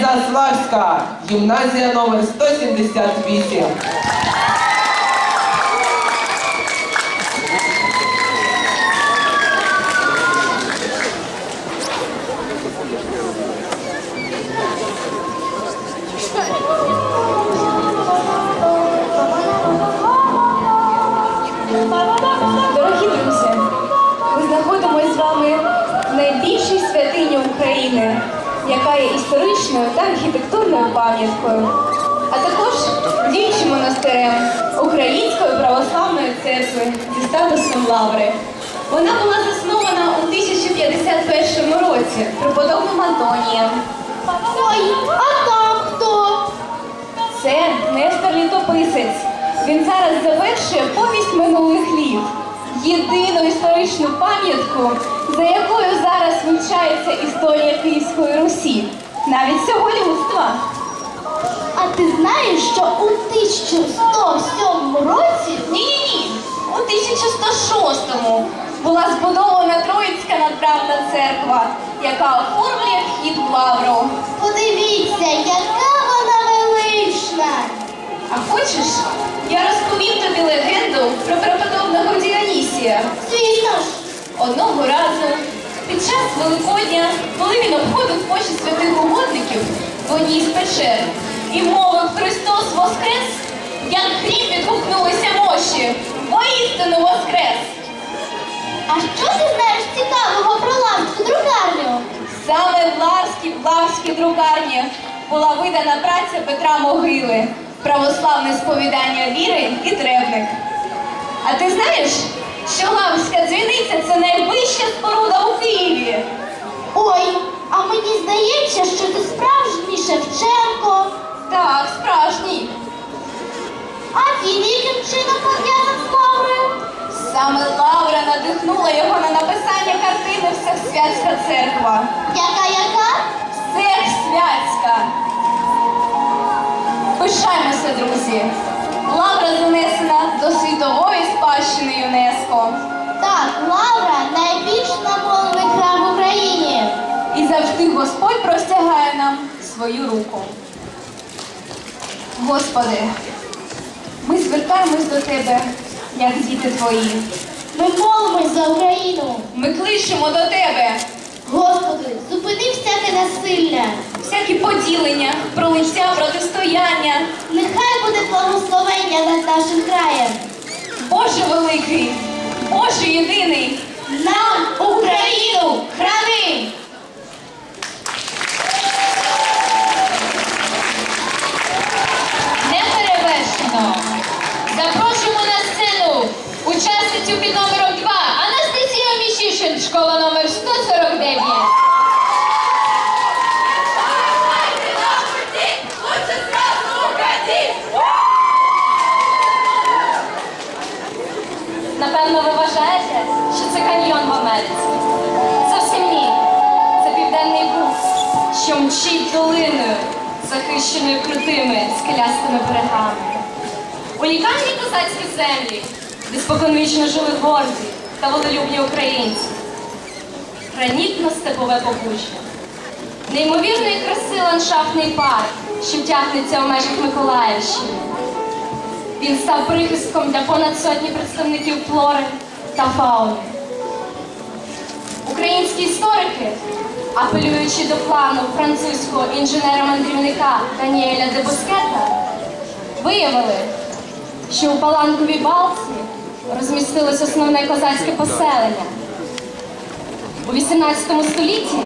Заславська, гімназія номер 178. Яка є історичною та архітектурною пам'яткою, а також діючим монастирем Української православної церкви зі статусом лаври. Вона була заснована у 1051 році преподобним Антонієм. Ой, а там хто? Це Нестор Літописець. Він зараз завершує повість минулих літ. Єдину історичну пам'ятку, за якою вивчається історія Київської Русі, навіть всього людства. А ти знаєш, що у 1107 році Ні-ні-ні, у 1106-му була збудована Троїцька надправна церква, яка оформлює вхід в лавру. подивіться, яка вона велична. А хочеш, я розповім тобі легенду про преподобного Діонісія. Звісно ж, Одного разу під час Великодня, коли він обходив очі святих угодників в одній з печер і мовив Христос Воскрес, як грім відгукнулися мощі. Воістину Воскрес! а що ти знаєш цікавого про лавську друкарню? Саме в Лавській, в Лавській друкарні була видана праця Петра Могили православне сповідання віри і требник. А ти знаєш, здається, що ти справжній Шевченко. Так, справжній. А він яким чином пов'язан з лаврою? Саме Лавра надихнула його на написання картини Всесвятська церква. Яка яка? Всесвятська. Пишаємося, друзі. Лавра занесена до світової спадщини Завжди Господь простягає нам свою руку. Господи, ми звертаємось до Тебе, як діти Твої. Ми молимось за Україну. Ми кличемо до Тебе Господи, зупини всяке насилля. всякі поділення, пролиття, протистояння. Нехай буде благословення над нашим краєм. Боже великий, Боже єдиний, школа номер 149. Напевно, ви вважаєте, що це каньйон в Америці. Зовсім ні. Це південний буг, що мчить долиною, захищеною крутими скелястими берегами. Унікальні козацькі землі, де споконвічно жили горді та волелюбні українці. Гранітно-степове побуччя. Неймовірної краси ландшафтний парк, що тягнеться у межах Миколаївщини. Він став прихистком для понад сотні представників флори та фауни. Українські історики, апелюючи до плану французького інженера-мандрівника Даніеля де Боскета, виявили, що у Паланковій балці розмістилось основне козацьке поселення. У 18 столітті